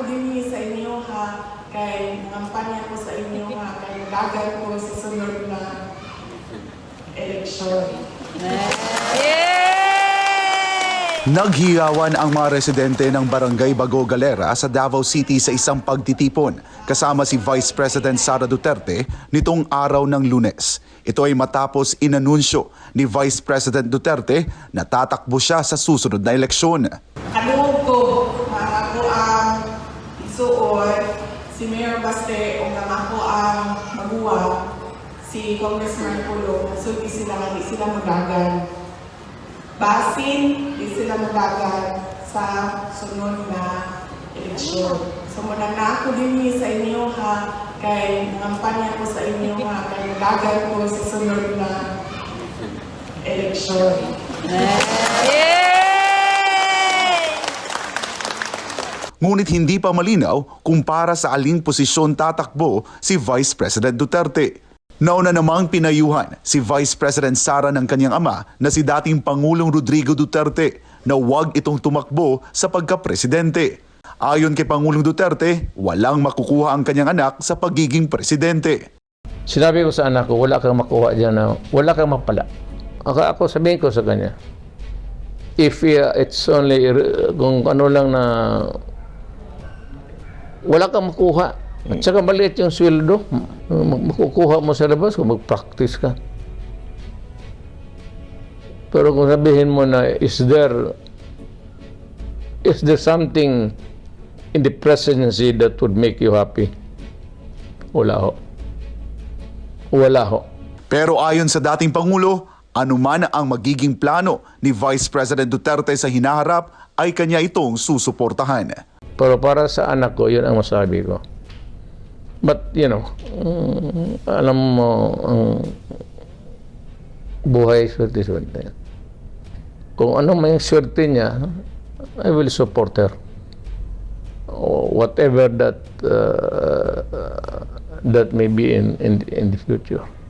ako din sa inyo ha, kay nangampanya ko sa inyo ha, kay nagagal ko sa sunod na eleksyon. Naghiyawan ang mga residente ng Barangay Bago Galera sa Davao City sa isang pagtitipon kasama si Vice President Sara Duterte nitong araw ng lunes. Ito ay matapos inanunsyo ni Vice President Duterte na tatakbo siya sa susunod na eleksyon. Kaluog ko, mga ako ang isuod, si Mayor Baste o nga ako ang maguwa, si Congressman Pulo, so di sila di sila magagal. Basin, di sila magagal sa sunod na eleksyon. So muna na ako din sa inyo ha, kay nangampanya ko sa inyo ha, kay magagal ko sa sunod na eleksyon. Ngunit hindi pa malinaw kung para sa aling posisyon tatakbo si Vice President Duterte. Nauna namang pinayuhan si Vice President Sara ng kanyang ama na si dating Pangulong Rodrigo Duterte na huwag itong tumakbo sa pagka-presidente. Ayon kay Pangulong Duterte, walang makukuha ang kanyang anak sa pagiging presidente. Sinabi ko sa anak ko, wala kang makuha dyan na, wala kang mapala. Ako, ako sabihin ko sa kanya, if uh, it's only, uh, kung ano lang na, wala kang makuha. At saka maliit yung sweldo, M- makukuha mo sa labas kung mag-practice ka. Pero kung sabihin mo na, is there, is there something in the presidency that would make you happy? Wala ho. Wala ho. Pero ayon sa dating Pangulo, anuman ang magiging plano ni Vice President Duterte sa hinaharap ay kanya itong susuportahan. Pero para sa anak ko, yun ang masabi ko. But, you know, mm, alam mo, ang buhay, swerte-swerte. Kung ano may swerte niya, I will support her. Whatever that uh, that may be in, in, in the future.